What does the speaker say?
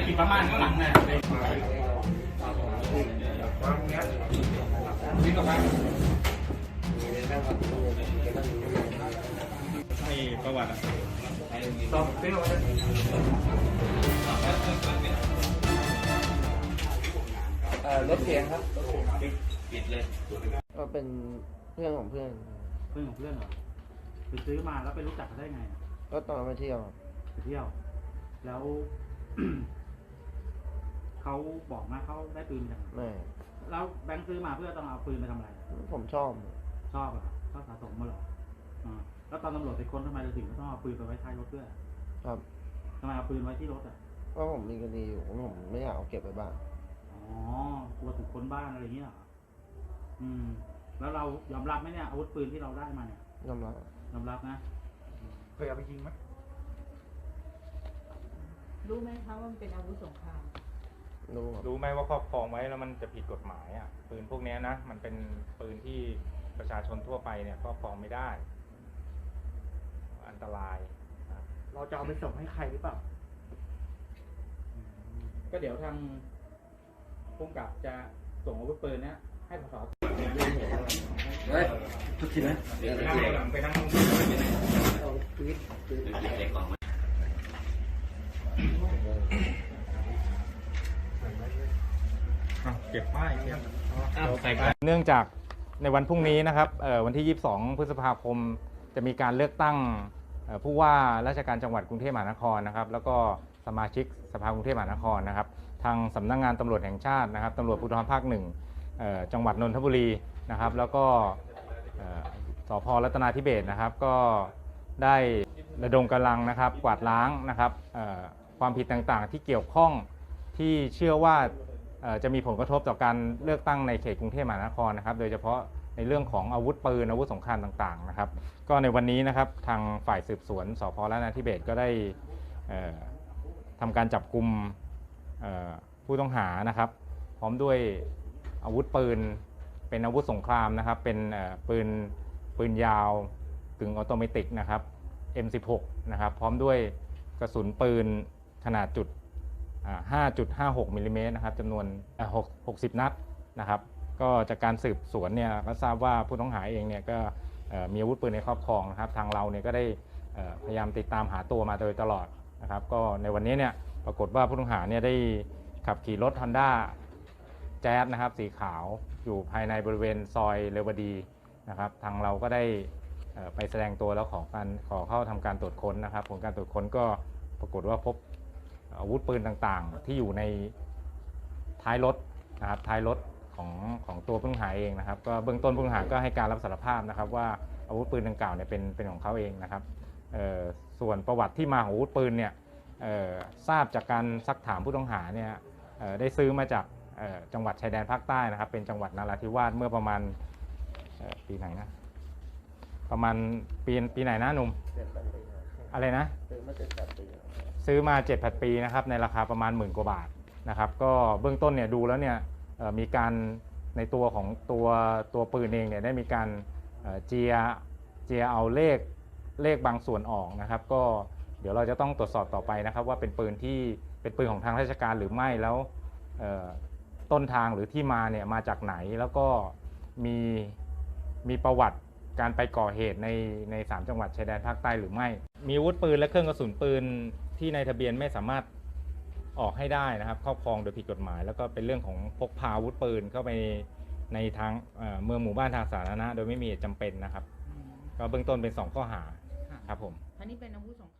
ไอ้ที่ประมาณข้างหลังน่ะนี่ก็ไปให้ประวัติอะสอบเปรี้ยวเลยเอ่อรถเก๋งครับรถเก๋งปิดเลยก็เป็นเพื่อนของเพื่อน เพื่อนของเพื่อนเหรอไปซื้อมาแล้วไปรู้จักเขาได้ไง ก็ตอนไปเที่ยวครับไปเที่ยว แล้ว เขาบอกมาเขาได้ปืนมาจากไหนไม่แล้วแบงค์ซื้อมาเพื่อต้องเอาปืนไปทำอะไร ผมชอบชอบเหรอชอบสะสมมาเหรออ่าแล้วตอนตำรวจไปค้นทำไมเราถึงต้องเอาปืนไปไว้ท้ายรถเพื่อครับทำไมเอาปืนไว้ที่รถอะเพราะผมมีคดีอยู่ผมไม่อยากเอาเก็บไว้บ้านอ๋อกลัวถูกค้นบ้านอะไรอย่างเงี้ยเหรออืม แล้วเรายอมรับไหมเนี่ยอาวุธปืนที่เราได้มาเนี่ยยอมรับยอมรับนะเคยเอาไปยิงไหมรู้ไหมคะว่ามันเป็นอาวุธสงคราม รู้ครับรู้ไหมว่าครอบครองไว้แล้วมันจะผิดกฎหมายอะปืนพวกเนี้ยนะมันเป็นปืนที่ประชาชนทั่วไปเนี่ยครอบครองไม่ได้ อันตรายนะครับเราจะเอาไปส่งให้ใครหรือเปล่า ก็เดี๋ยวทางพุ่งกับจะส่งอาวุธปืนเนี้ยให้สสเฮ้ยทุกทีนะ ไปนั่งหลังไปนั่งเก็ ก็บป้ายเนื่องจากในวันพรุ่งนี้นะครับวันที่ 22 พฤษภาคมจะมีการเลือกตั้งผู้ว่าราชการจังหวัดกรุงเทพมหานครนะครับ แล้วก็สมาชิกสภากรุงเทพมหานครนะครับ ทางสำนักงานตำรวจแห่งชาตินะครับตำรวจภูธรภาคหนึ่งจังหวัดนนทบุรีนะครับ แล้วก็เอ่อสพรัตนาธิเบศนะครับ ก็ได้ระดมกำลังนะครับ กวาดล้างนะครับความผิดต่างๆ ที่เกี่ยวข้องที่เชื่อว่า จะมีผลกระทบต่อการเลือกตั้งในเขตกรุงเทพมหานครนะครับ โดยเฉพาะในเรื่องของอาวุธปืนอาวุธสงครามต่างๆนะครับ ก็ในวันนี้นะครับทางฝ่ายสืบสวนสพราชนาธิเบศก็ได้เอ่อทำการจับกลุ่มผู้ต้องหานะครับ พร้อมด้วยอาวุธปืนเป็นอาวุธสงครามนะครับ เป็นปืนปืนยาวกึ่งออโตเมติกนะครับ M16 นะครับ พร้อมด้วยกระสุนปืนขนาดจุด 5.56มิลลิเมตรนะครับจำนวน60 นัดนะครับ ก็จากการสืบสวนเนี่ยก็ทราบว่าผู้ต้องหาเองเนี่ยก็มีอาวุธปืนในครอบครองนะครับ ทางเราเนี่ยก็ได้พยายามติดตามหาตัวมาโดยตลอดนะครับ ก็ในวันนี้เนี่ยปรากฏว่าผู้ต้องหาเนี่ยได้ขับขี่รถ Honda แจ๊สนะครับสีขาวอยู่ภายในบริเวณซอยเรวดีนะครับ ทางเราก็ได้ไปแสดงตัวแล้วขอการขอเข้าทำการตรวจค้นนะครับ ผลการตรวจค้นก็ปรากฏว่าพบ อาวุธปืนต่างๆ ที่อยู่ในท้ายรถนะครับท้ายรถของของตัวผู้ต้องหาเองนะครับ ก็เบื้องต้นผู้ต้องหาก็ให้การรับสารภาพนะครับ ว่าอาวุธปืนดังกล่าวเนี่ยเป็นเป็นของเขาเองนะครับส่วนประวัติที่มาของอาวุธปืนเนี่ยทราบจากการซักถามผู้ต้องหาเนี่ยได้ซื้อมาจากจังหวัดชายแดนภาคใต้นะครับ เป็นจังหวัดนราธิวาสเมื่อประมาณปีไหนนะประมาณปีปีไหนนะหนุ่มอะไรนะซื้อมาเจ็ดแปดปี ซื้อมา7จ็ดปีนะครับในราคาประมาณหมื่นกว่าบาทนะครับก็เบื้องต้นเนี่ยดูแล้วเนี่ยมีการในตัวของตัวตัวปืนเองเนี่ยได้มีการเจียเจียเอาเลขเลขบางส่วนออกนะครับ ก็เดี๋ยวเราจะต้องตรวจสอบต่อไปนะครับ ว่าเป็นปืนที่เป็นปืนของทางราชการหรือไม่แล้วต้นทางหรือที่มาเนี่ยมาจากไหนแล้วก็มีมีประวัติการไปก่อเหตุในในสามจังหวัดชายแดนภาคใต้หรือไม่ มีอาวุธปืนและเครื่องกระสุนปืน ที่ในทะเบียนไม่สามารถออกให้ได้นะครับ ครอบครองโดยผิดกฎหมาย แล้วก็เป็นเรื่องของพกพาอาวุธปืนเข้าไปในทางเอ่อเมืองหมู่บ้านทางสาธารณะ โดยไม่มีเหตุจำเป็นนะครับ ก็เบื้องต้นเป็นสองข้อหาครับผมอันนี้เป็นอาวุธสงคราม